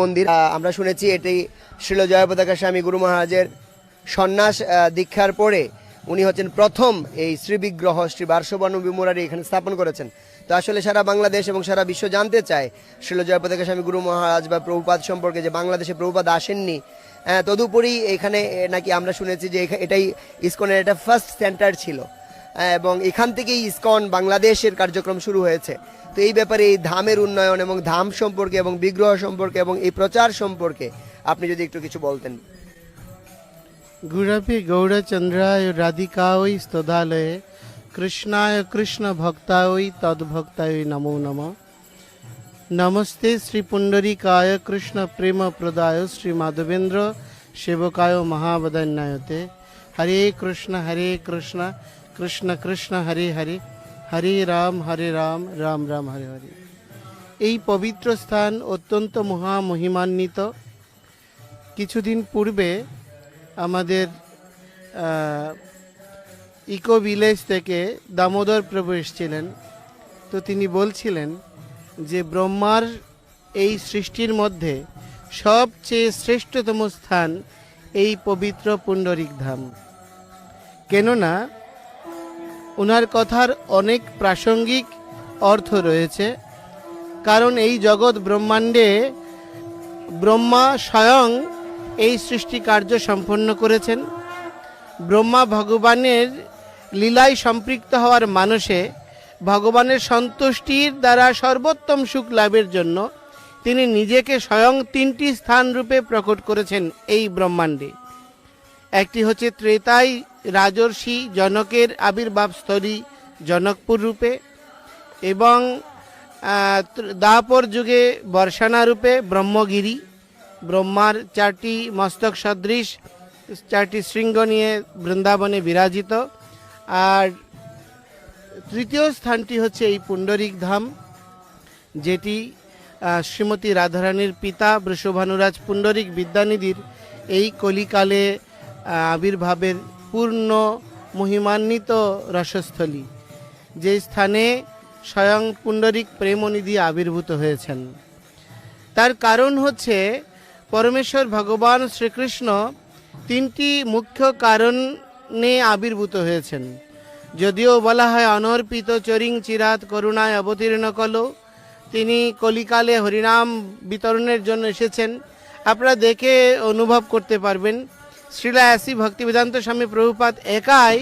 মন্দির। আমরা শুনেছি এটি শিল জয়পতাকা স্বামী গুরু মহারাজের সন্ন্যাস দীক্ষার পরে উনি হচ্ছেন প্রথম এই শ্রীবিগ্রহ শ্রী বার্ষবর্ণ বিমুরারি এখানে স্থাপন করেছেন। তো আসলে সারা বাংলাদেশ এবং সারা বিশ্ব জানতে চায় শিল জয়পতাকা স্বামী গুরু মহারাজ বা প্রভুপাদ সম্পর্কে যে বাংলাদেশে প্রভুপাদ আসেননি। তদুপরি এখানে নাকি আমরা শুনেছি যে এটাই ইসকনের একটা ফার্স্ট সেন্টার ছিল। এবং এখান থেকেই ইসকন বাংলাদেশের কার্যক্রম শুরু হয়েছে। তো এই ব্যাপারে এই ধামের উন্নয়ন এবং ধাম সম্পর্কে এবং বিগ্রহ সম্পর্কে এবং এই প্রচার সম্পর্কে আপনি যদি একটু কিছু বলতেন। গুড়াপি গৌরচন্দ্রায় রাধিকা ওই স্তদালয়ে, কৃষ্ণায় কৃষ্ণ ভক্তা ওই তদ্ভক্তায় নমো নম। নমস্তে শ্রী পুণ্ডরিকায় কৃষ্ণ প্রেম প্রদায় শ্রী মাধবেন্দ্র সেবকায় মহাবদান্যায়তে হরে কৃষ্ণ হরে কৃষ্ণ। রাম, হরে রাম রাম রাম, হরে হরে। এই পবিত্র স্থান অত্যন্ত মহামহিমান্বিত। কিছুদিন পূর্বে আমাদের ইকো ভিলেজ থেকে দামোদর প্রভু এসেছিলেন। তো তিনি বলছিলেন যে ব্রহ্মার এই সৃষ্টির মধ্যে সবচেয়ে শ্রেষ্ঠতম স্থান এই পবিত্র পুণ্ডরিক ধাম। কেননা ওনার কথার অনেক প্রাসঙ্গিক অর্থ রয়েছে। কারণ এই জগৎ ব্রহ্মাণ্ডে ব্রহ্মা স্বয়ং এই সৃষ্টি কার্য সম্পন্ন করেছেন। ব্রহ্মা ভগবানের লীলায় সম্পৃক্ত হওয়ার মানুষে ভগবানের সন্তুষ্টির দ্বারা সর্বোত্তম সুখ লাভের জন্য তিনি নিজেকে স্বয়ং তিনটি স্থান রূপে প্রকট করেছেন এই ব্রহ্মাণ্ডে। একটি হচ্ছে ত্রেতাই রাজর্ষি জনকের আবির্ভাব স্থলী জনকপুর রূপে এবং দাপর যুগে বর্ষানা রূপে ব্রহ্মগিরি। ব্রহ্মার চারটি মস্তক সদৃশ, চারটি শৃঙ্গ নিয়ে বৃন্দাবনে বিরাজিত। আর তৃতীয় স্থানটি হচ্ছে এই পুণ্ডরিক ধাম, যেটি শ্রীমতী রাধারানীর পিতা বৃষভানুরাজ পুণ্ডরিক বিদ্যানিধির এই কলিকালে আবির্ভাবের পূর্ণ মহিমান্বিত রসস্থলী, যে স্থানে স্বয়ং পুণ্ডরিক প্রেমনিধি আবির্ভূত হয়েছেন। তার কারণ হচ্ছে পরমেশ্বর ভগবান শ্রীকৃষ্ণ তিনটি মুখ্য কারণে আবির্ভূত হয়েছেন। যদিও বলা হয়, অনর্পিত চরিং চিরাত করুণায় অবতীর্ণ কল। তিনি কলিকালে হরিনাম বিতরণের জন্য এসেছেন। আপনারা দেখে অনুভব করতে পারবেন শ্রীলা অ্যাসি ভক্তিবেদান্ত স্বামী প্রভুপাত একাই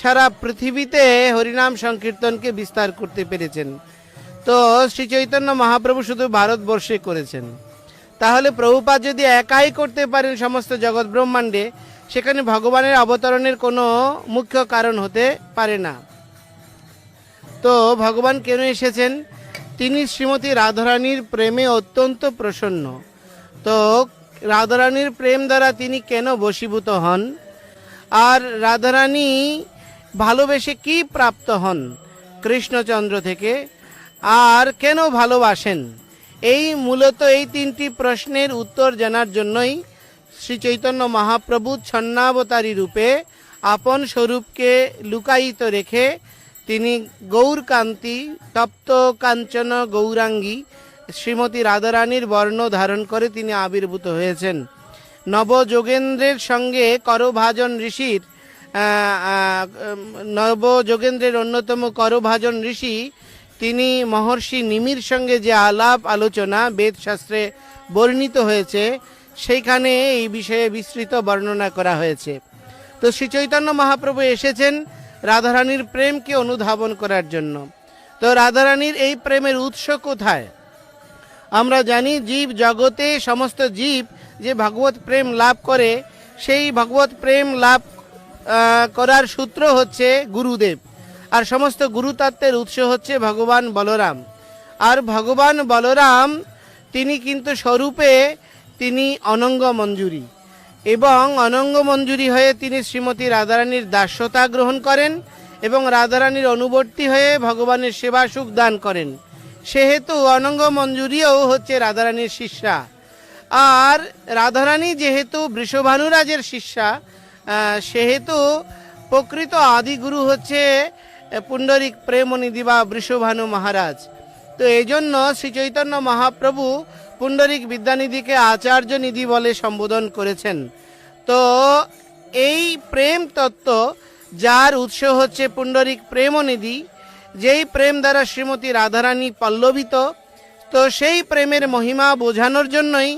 সারা পৃথিবীতে হরিনাম সংকীর্তনকে বিস্তার করতে পেরেছেন। তো শ্রী চৈতন্য মহাপ্রভু শুধু ভারতবর্ষে করেছেন। তাহলে প্রভুপাত যদি একাই করতে পারেন সমস্ত জগৎ ব্রহ্মাণ্ডে, সেখানে ভগবানের অবতরণের কোনো মুখ্য কারণ হতে পারে না। তো ভগবান কেন এসেছেন? তিনি শ্রীমতী রাধারানীর প্রেমে অত্যন্ত প্রসন্ন। তো রাধারানীর প্রেম দ্বারা তিনি কেন বশীভূত হন? আর রাধারানী ভালোবেসে কি প্রাপ্ত হন কৃষ্ণচন্দ্র থেকে? আর কেন ভালোবাসেন? এই মূলত এই তিনটি প্রশ্নের উত্তর জানার জন্যই শ্রী চৈতন্য মহাপ্রভু ছন্নাবতারী রূপে আপন স্বরূপকে লুকায়িত রেখে তিনি গৌরকান্তি তপ্ত কাঞ্চন গৌরাঙ্গী শ্রীমতী রাধারানীর বর্ণ ধারণ করে তিনি আবির্ভূত হয়েছেন। নবযোগেন্দ্রের সঙ্গে করভাজন ঋষির নবযোগেন্দ্রের অন্যতম করভাজন ঋষি, তিনি মহর্ষি নিমির সঙ্গে যে আলাপ, আলোচনা, বেদশাস্ত্রে বর্ণিত হয়েছে, সেইখানে এই বিষয়ে বিস্তৃত বর্ণনা করা হয়েছে। তো শ্রী চৈতন্য মহাপ্রভু এসেছেন রাধারানীর প্রেমকে অনুধাবন করার জন্য। তো রাধারানীর এই প্রেমের উৎস কোথায়? আমরা জানি জীব জগতে সমস্ত জীব যে ভগবত প্রেম লাভ করে, সেই ভগবত প্রেম লাভ করার সূত্র হচ্ছে গুরুদেব। আর সমস্ত গুরুতত্ত্বের উৎস হচ্ছে ভগবান বলরাম। আর ভগবান বলরাম, তিনি কিন্তু স্বরূপে তিনি অনঙ্গ মঞ্জুরি। এবং অনঙ্গ মঞ্জুরি হয়ে তিনি শ্রীমতী রাধারানীর দাস্যতা গ্রহণ করেন এবং রাধারানীর অনুবর্তী হয়ে ভগবানের সেবা সুখ দান করেন। সেহেতু অনঙ্গ মঞ্জুরিও হচ্ছে রাধারানীর শিষ্যা। আর রাধারানী যেহেতু বৃষভানুরাজের শিষ্যা সেহেতু প্রকৃত আদিগুরু হচ্ছে পুণ্ডরিক প্রেমনিধি বা বৃষভানু মহারাজ। তো এই জন্য শ্রী চৈতন্য মহাপ্রভু পুণ্ডরিক বিদ্যানিধিকে আচার্য নিধি বলে সম্বোধন করেছেন। তো এই প্রেম তত্ত্ব, যার উৎস হচ্ছে পুণ্ডরিক প্রেমনিধি যেই প্রেম দ্বারা শ্রীমতী রাধারানী পল্লবিত, তো সেই প্রেমের মহিমা বোঝানোর জন্যই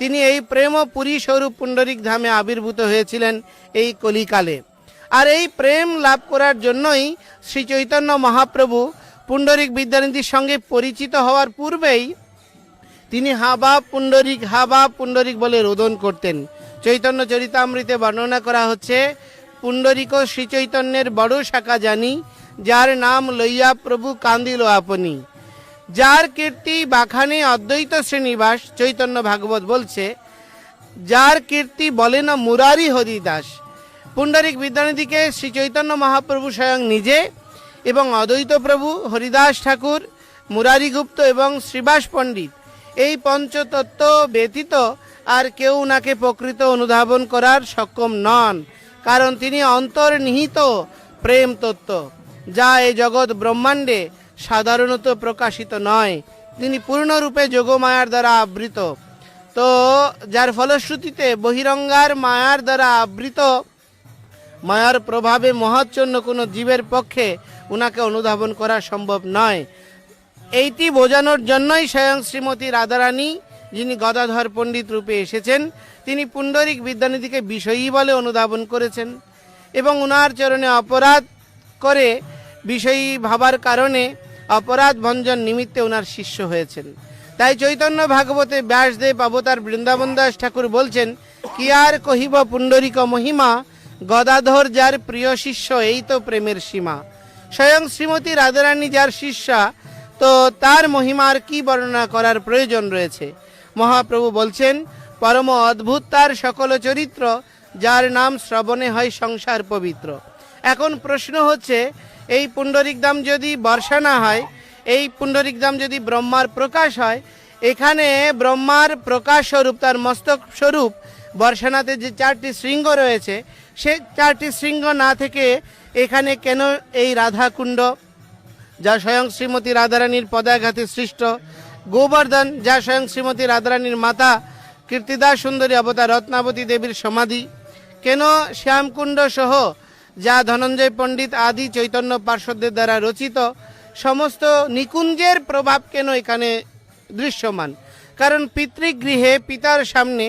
তিনি এই প্রেম পুরী স্বরূপ পুণ্ডরিক ধামে আবির্ভূত হয়েছিলেন এই কলিকালে। আর এই প্রেম লাভ করার জন্যই শ্রী চৈতন্য মহাপ্রভু পুণ্ডরিক বিদ্যানিধির সঙ্গে পরিচিত হওয়ার পূর্বেই তিনি হাবা পুণ্ডরিক হাবা পুণ্ডরিক বলে রোদন করতেন। চৈতন্য চরিতামৃতে বর্ণনা করা হচ্ছে, পুণ্ডরিক শ্রী চৈতন্যের বড় শাখা জানি যার নাম লইয়া প্রভু কান্দিল আপনি। যার কীর্তি বাখানে অদ্বৈত শ্রীনিবাস চৈতন্য ভাগবত বলছে, যার কীর্তি বলে না মুরারি হরিদাস। পুণ্ডারিক বিদ্যানিধিকে শ্রী চৈতন্য মহাপ্রভু স্বয়ং নিজে এবং অদ্বৈত প্রভু হরিদাস ঠাকুর মুরারি গুপ্ত এবং শ্রীবাস পণ্ডিত এই পঞ্চতত্ত্ব ব্যতীত আর কেউ উনাকে প্রকৃত অনুধাবন করার সক্ষম নন, কারণ তিনি অন্তর্নিহিত প্রেম তত্ত্ব যা এই জগৎ ব্রহ্মাণ্ডে সাধারণত প্রকাশিত নয়। তিনি পূর্ণরূপে যোগমায়ার দ্বারা আবৃত। তো যার ফলশ্রুতিতে বহিরঙ্গার মায়ার দ্বারা আবৃত, মায়ার প্রভাবে মহাচ্ছন্ন কোনো জীবের পক্ষে উনাকে অনুধাবন করা সম্ভব নয়। এইটি বোঝানোর জন্যই স্বয়ং শ্রীমতী রাধারানী, যিনি গদাধর পণ্ডিত রূপে এসেছেন, তিনি পুণ্ডরিক বিদ্যানিধিকে বিষয়ী বলে অনুধাবন করেছেন এবং উনার চরণে অপরাধ করে বিষয়ী ভাবার কারণে অপরাধ ভঞ্জন নিমিত্তে ওনার শিষ্য হয়েছেন। তাই চৈতন্য ভাগবতে ব্যাসদেব অবতার বৃন্দাবন দাস ঠাকুর বলছেন, কি আর কহিব পুণ্ডরিক মহিমা? গদাধর যার প্রিয় শিষ্য, এই তো প্রেমের সীমা। স্বয়ং শ্রীমতী রাধারানী যার শিষ্যা, তো তার মহিমার কি বর্ণনা করার প্রয়োজন রয়েছে? মহাপ্রভু বলছেন, পরম অদ্ভুত তার সকল চরিত্র, যার নাম শ্রবণে হয় সংসার পবিত্র। এখন প্রশ্ন হচ্ছে এই পুণ্ডরিক দাম যদি বর্ষা না হয়, এই পুণ্ডরিক দাম যদি ব্রহ্মার প্রকাশ হয়, এখানে ব্রহ্মার প্রকাশ স্বরূপ তার মস্তক স্বরূপ বর্ষানাতে যে চারটি শৃঙ্গ রয়েছে, সে চারটি শৃঙ্গ না থেকে এখানে কেন এই রাধাকুণ্ড, যা স্বয়ং শ্রীমতী রাধারানীর পদাঘাতে সৃষ্ট, গোবর্ধন, যা স্বয়ং শ্রীমতী রাধারানীর মাতা, কীর্তিদাস সুন্দরী অবতার রত্নাবতী দেবীর সমাধি, কেন শ্যামকুণ্ড সহ যা ধনঞ্জয় পণ্ডিত আদি চৈতন্য পার্শ্বদের দ্বারা রচিত, সমস্ত নিকুঞ্জের প্রভাব কেন এখানে দৃশ্যমান? কারণ পিতৃগৃহে পিতার সামনে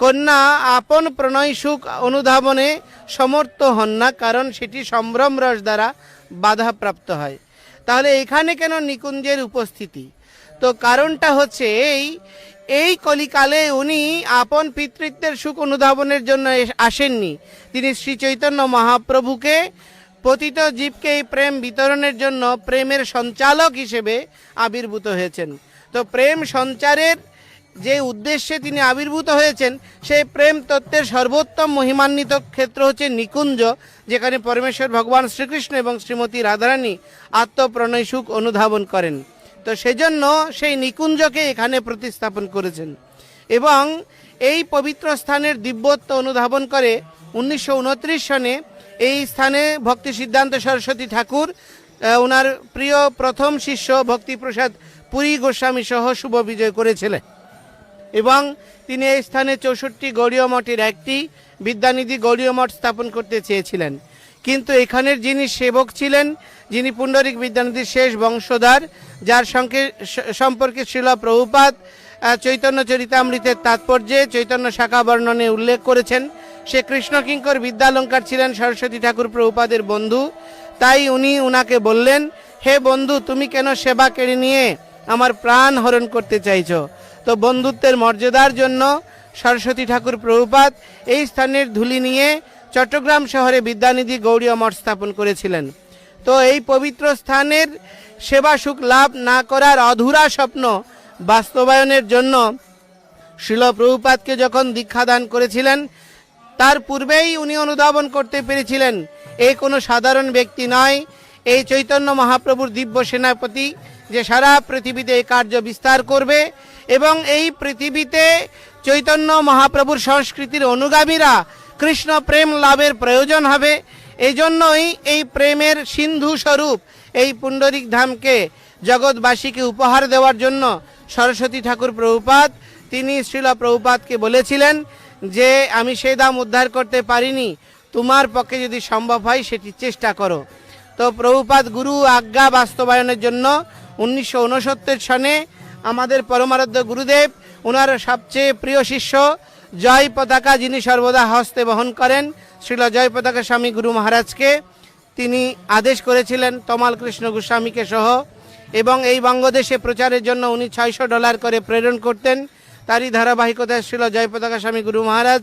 কন্যা আপন প্রণয় সুখ অনুধাবনে সমর্থ হন না, কারণ সেটি সম্ভ্রম রস দ্বারা বাধাপ্রাপ্ত হয়। তাহলে এখানে কেন নিকুঞ্জের উপস্থিতি? তো কারণটা হচ্ছে এই এই কলিকালে উনি আপন পিতৃত্বের সুখ অনুধাবনের জন্য আসেননি। তিনি শ্রী চৈতন্য মহাপ্রভুকে পতিত জীবকে এই প্রেম বিতরণের জন্য প্রেমের সঞ্চালক হিসেবে আবির্ভূত হয়েছেন। তো প্রেম সঞ্চারের যে উদ্দেশ্যে তিনি আবির্ভূত হয়েছেন, সেই প্রেম তত্ত্বের সর্বোত্তম মহিমান্বিত ক্ষেত্র হচ্ছে নিকুঞ্জ, যেখানে পরমেশ্বর ভগবান শ্রীকৃষ্ণ এবং শ্রীমতী রাধারানী আত্মপ্রণয় সুখ অনুধাবন করেন। তো সেজন্য সেই নিকুঞ্জকে এখানে প্রতিস্থাপন করেছেন। এবং এই পবিত্র স্থানের দিব্যত্ব অনুধাবন করে উনিশশো সনে এই স্থানে ভক্তি সিদ্ধান্ত সরস্বতী ঠাকুর ওনার প্রিয় প্রথম শিষ্য ভক্তিপ্রসাদ পুরী গোস্বামী সহ শুভ বিজয় করেছিলেন। এবং তিনি এই স্থানে চৌষট্টি গৌড়ীয় মঠের একটি বিদ্যানিধি গৌড়ীয় মঠ স্থাপন করতে চেয়েছিলেন। কিন্তু এখানের যিনি সেবক ছিলেন, যিনি পুণ্ডরিক বিদ্যানিধির শেষ বংশধর, যার সঙ্গে সম্পর্কে শিল প্রভুপাত চৈতন্য চরিতামৃতের তাৎপর্যে চৈতন্য শাখা বর্ণনে উল্লেখ করেছেন, সে কৃষ্ণকিঙ্কর বিদ্যালঙ্কার ছিলেন সরস্বতী ঠাকুর প্রভুপাদের বন্ধু। তাই উনি উনাকে বললেন, হে বন্ধু, তুমি কেন সেবা কেড়ে নিয়ে আমার প্রাণ হরণ করতে চাইছ? তো বন্ধুত্বের মর্যাদার জন্য সরস্বতী ঠাকুর প্রভুপাত এই স্থানের ধুলি নিয়ে চট্টগ্রাম শহরে বিদ্যানিধি গৌড়ীয় মঠ স্থাপন করেছিলেন। তো এই পবিত্র স্থানের সেবা সুখ লাভ না করার অধুরা স্বপ্ন বাস্তবায়নের জন্য শিল প্রভুপাতকে যখন দীক্ষাদান করেছিলেন, তার পূর্বেই উনি অনুধাবন করতে পেরেছিলেন এই কোনো সাধারণ ব্যক্তি নয়। এই চৈতন্য মহাপ্রভুর দিব্য সেনাপতি যে সারা পৃথিবীতে এই কার্য বিস্তার করবে এবং এই পৃথিবীতে চৈতন্য মহাপ্রভুর সংস্কৃতির অনুগামীরা কৃষ্ণ প্রেম লাভের প্রয়োজন হবে। এই জন্যই এই প্রেমের সিন্ধু স্বরূপ, এই পুণ্ডরিক ধামকে জগৎবাসীকে উপহার দেওয়ার জন্য সরস্বতী ঠাকুর প্রভুপাত তিনি শ্রীল প্রভুপাতকে বলেছিলেন যে, আমি সেই দাম উদ্ধার করতে পারিনি, তোমার পক্ষে যদি সম্ভব হয় সেটি চেষ্টা করো। তো প্রভুপাত গুরু আজ্ঞা বাস্তবায়নের জন্য উনিশশো উনসত্তর সনে আমাদের পরমারাধ্য গুরুদেব ওনার সবচেয়ে প্রিয় শিষ্য জয় পতাকা যিনি সর্বদা হস্তে বহন করেন, শ্রীল জয় পতাকা স্বামী গুরু মহারাজকে তিনি আদেশ করেছিলেন তমাল কৃষ্ণ গোস্বামীকে সহ, এবং এই বঙ্গদেশে প্রচারের জন্য উনি ছয়শো ডলার করে প্রেরণ করতেন। তারই ধারাবাহিকতায় ছিল জয়পতাকা স্বামী গুরু মহারাজ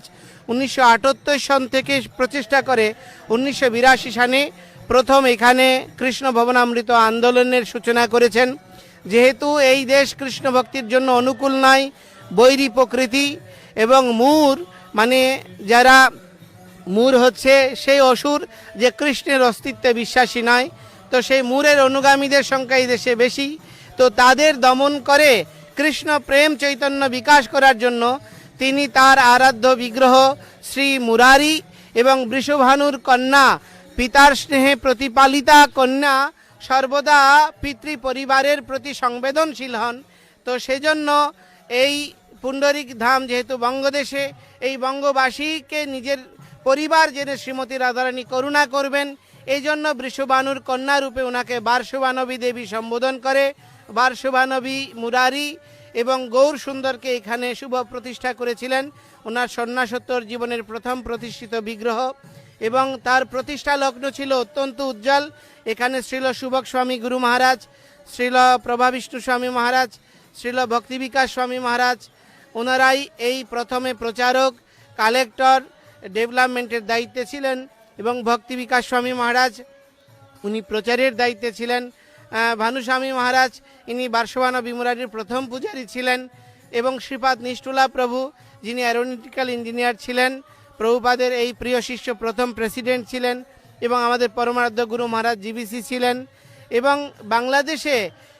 উনিশশো আটাত্তর সন থেকে প্রচেষ্টা করে উনিশশো বিরাশি সালে প্রথম এখানে কৃষ্ণ ভবনামৃত আন্দোলনের সূচনা করেছেন। যেহেতু এই দেশ কৃষ্ণ ভক্তির জন্য অনুকূল নয়, বৈরী প্রকৃতি এবং মূর মানে যারা মূর হচ্ছে সেই অসুর যে কৃষ্ণের অস্তিত্বে বিশ্বাসী নয়। তো সেই মূরের অনুগামীদের সংখ্যা এই দেশে বেশি। তো তাদের দমন করে কৃষ্ণ প্রেম চৈতন্য বিকাশ করার জন্য তিনি তার আরাধ্য বিগ্রহ শ্রী মুরারি এবং বৃষভানুর কন্যা, পিতার স্নেহে প্রতিপালিতা কন্যা সর্বদা পিতৃ পরিবারের প্রতি সংবেদনশীল হন। তো সেজন্য এই পুণ্ডরিক ধাম যেহেতু বঙ্গদেশে, এই বঙ্গবাসীকে নিজের পরিবার জেনে শ্রীমতী রাধারানী করুণা করবেন। এই জন্য বৃষবানুর কন্যা রূপে ওনাকে বার্ষবানবী দেবী সম্বোধন করে। বার্ষবানবী মুরারি এবং গৌর সুন্দরকে এখানে শুভ প্রতিষ্ঠা করেছিলেন। ওনার সন্ন্যাসোত্তর জীবনের প্রথম প্রতিষ্ঠিত বিগ্রহ এবং তার প্রতিষ্ঠা লগ্ন ছিল অত্যন্ত উজ্জ্বল। এখানে শ্রীল সুভক স্বামী গুরু মহারাজ, শ্রীল প্রভাবিষ্ণু স্বামী মহারাজ, শ্রীল ভক্তি বিকাশ স্বামী মহারাজ ওনারাই এই প্রথমে প্রচারক, কালেক্টর, ডেভেলপমেন্টের দায়িত্বে ছিলেন এবং ভক্তি বিকাশ স্বামী মহারাজ, উনি প্রচারের দায়িত্বে ছিলেন। ভানুস্বামী মহারাজ, ইনি বার্ষবান বিমুরারির প্রথম পূজারী ছিলেন এবং শ্রীপাদ নিষ্ঠুলা প্রভু, যিনি অ্যারোনিটিক্যাল ইঞ্জিনিয়ার ছিলেন, প্রভুপাদের এই প্রিয় শিষ্য প্রথম প্রেসিডেন্ট ছিলেন এবং আমাদের পরমারাধ্য গুরু মহারাজ জিবিসি ছিলেন এবং বাংলাদেশে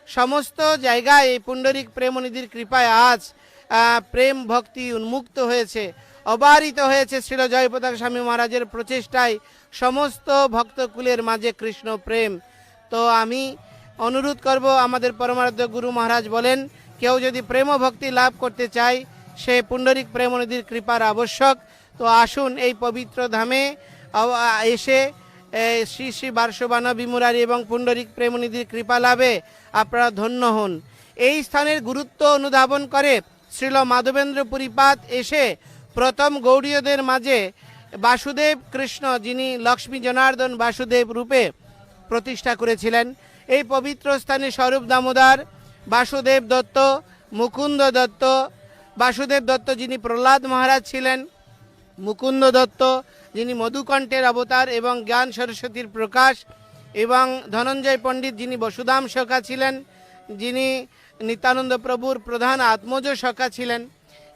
সমস্ত জায়গায় এই পুণ্ডরিক প্রেমনিধির কৃপায় আজ প্রেম ভক্তি উন্মুক্ত হয়েছে, অবারিত হয়েছে শ্রীল জয়পতাক স্বামী মহারাজের প্রচেষ্টায় সমস্ত ভক্তকুলের মাঝে কৃষ্ণ প্রেম। তো আমি অনুরোধ করব, আমাদের পরমারাধ্য গুরু মহারাজ বলেন, কেউ যদি প্রেম ভক্তি লাভ করতে চায়, সে পুণ্ডরিক প্রেমনিধির কৃপার আবশ্যক। তো আসুন এই পবিত্র ধামে এসে শ্রী শ্রী বার্ষবান বিমুরারি এবং পুণ্ডরিক প্রেমনিধির কৃপা লাভে আপনারা ধন্য হন। এই স্থানের গুরুত্ব অনুধাবন করে শ্রীল মাধবেন্দ্র পুরীপাত এসে প্রথম গৌড়ীয়দের মাঝে বাসুদেব কৃষ্ণ, যিনি লক্ষ্মী জনার্দন বাসুদেব রূপে প্রতিষ্ঠা করেছিলেন। এই পবিত্র স্থানে স্বরূপ দামোদর, বাসুদেব দত্ত, মুকুন্দ দত্ত, বাসুদেব দত্ত যিনি প্রহ্লাদ মহারাজ ছিলেন, মুকুন্দ দত্ত যিনি মধুকণ্ঠের অবতার এবং জ্ঞান সরস্বতীর প্রকাশ এবং ধনঞ্জয় পণ্ডিত যিনি বসুধাম সখা ছিলেন, যিনি নিত্যানন্দ প্রভুর প্রধান আত্মজ সখা ছিলেন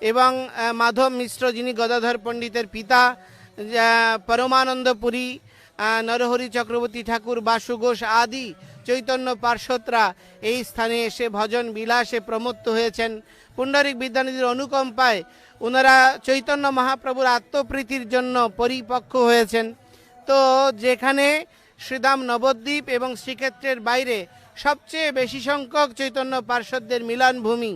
এবং মাধব মিশ্র যিনি গদাধর পণ্ডিতের পিতা পরমানন্দ পুরী নরহরি চক্রবর্তী ঠাকুর, বাসু ঘোষ আদি চৈতন্য পার্শ্বতরা এই স্থানে এসে ভজন বিলাসে প্রমত্ত হয়েছেন। পুণ্ডরিক বিদ্যানিধির অনুকম্পায় ওনারা চৈতন্য মহাপ্রভুর আত্মপ্রীতির জন্য পরিপক্ক হয়েছেন। তো যেখানে শ্রীধাম নবদ্বীপ এবং শ্রীক্ষেত্রের বাইরে সবচেয়ে বেশি সংখ্যক চৈতন্য পার্শ্বদের মিলনভূমি,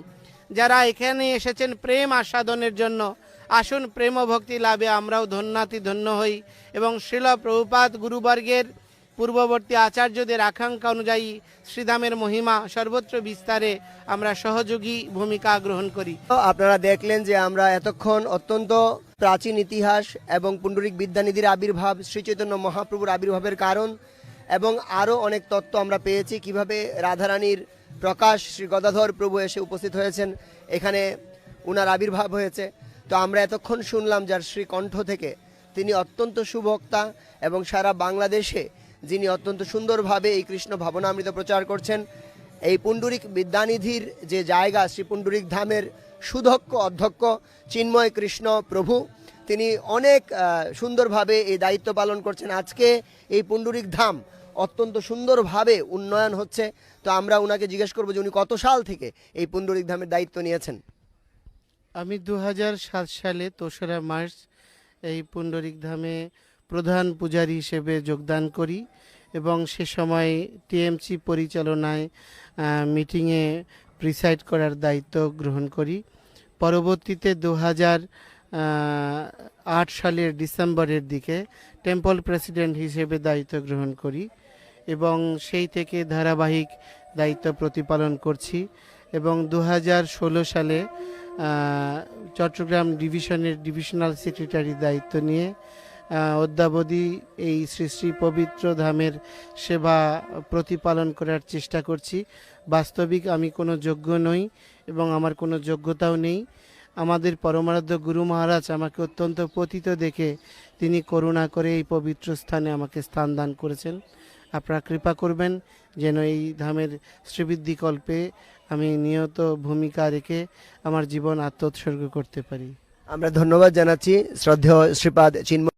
যারা এখানে এসেছেন প্রেম আস্বাদনের জন্য। আসুন প্রেম ভক্তি লাভে আমরাও ধন্যাতি ধন্য হই এবং শিল প্রভুপাত গুরুবর্গের পূর্ববর্তী আচার্যদের আকাঙ্ক্ষা অনুযায়ী শ্রীধামের মহিমা সর্বত্র বিস্তারে আমরা সহযোগী ভূমিকা গ্রহণ করি। আপনারা দেখলেন যে আমরা এতক্ষণ অত্যন্ত প্রাচীন ইতিহাস এবং পুণ্ডরিক বিদ্যানিধির আবির্ভাব, শ্রীচৈতন্য মহাপ্রভুর আবির্ভাবের কারণ এবং আরও অনেক তত্ত্ব আমরা পেয়েছি। কীভাবে রাধারানীর প্রকাশ, শ্রী গদাধর প্রভু এসে উপস্থিত হয়েছেন, এখানে উনার আবির্ভাব হয়েছে। তো আমরা এতক্ষণ শুনলাম যার শ্রী কণ্ঠ থেকে তিনি অত্যন্ত সুভক্তা এবং সারা বাংলাদেশে যিনি অত্যন্ত সুন্দরভাবে এই কৃষ্ণ ভাবনামৃত প্রচার করছেন, এই পুণ্ডরিক বিদ্যানিধির যে জায়গা, শ্রী পুণ্ডরিক ধামের সুধক্ষ অধ্যক্ষ, চিন্ময় কৃষ্ণ প্রভু তিনি অনেক সুন্দরভাবে এই দায়িত্ব পালন করছেন। আজকে এই পুণ্ডরিক ধাম অত্যন্ত সুন্দরভাবে উন্নয়ন হচ্ছে। তো আমরা ওনাকে জিজ্ঞেস করব যে উনি কত সাল থেকে এই পুণ্ডরিক ধামের দায়িত্ব নিয়েছেন? আমি দু সালে তোসরা মার্চ এই পুণ্ডরিক ধামে প্রধান পূজারী হিসেবে যোগদান করি এবং সে সময় টিএমসি পরিচালনায় মিটিংয়ে প্রিসাইড করার দায়িত্ব গ্রহণ করি। পরবর্তীতে দু হাজার আট সালের ডিসেম্বরের দিকে টেম্পল প্রেসিডেন্ট হিসেবে দায়িত্ব গ্রহণ করি এবং সেই থেকে ধারাবাহিক দায়িত্ব প্রতিপালন করছি এবং দু হাজার ষোলো সালে চট্টগ্রাম ডিভিশনের ডিভিশনাল সেক্রেটারি দায়িত্ব নিয়ে অদ্যাবধি এই শ্রী শ্রী পবিত্র ধামের সেবা প্রতিপালন করার চেষ্টা করছি। বাস্তবিক আমি কোনো যোগ্য নই এবং আমার কোনো যোগ্যতাও নেই। আমাদের পরমারাধ্য গুরু মহারাজ আমাকে অত্যন্ত পতিত দেখে তিনি করুণা করে এই পবিত্র স্থানে আমাকে স্থান দান করেছেন। আপনারা কৃপা করবেন যেন এই ধামের শ্রীবৃদ্ধি কল্পে আমি নিয়ত ভূমিকা রেখে আমার জীবন আত্মোৎসর্গ করতে পারি। আমরা ধন্যবাদ জানাচ্ছি। শ্রদ্ধেয় শ্রীপাদ চিন্ময়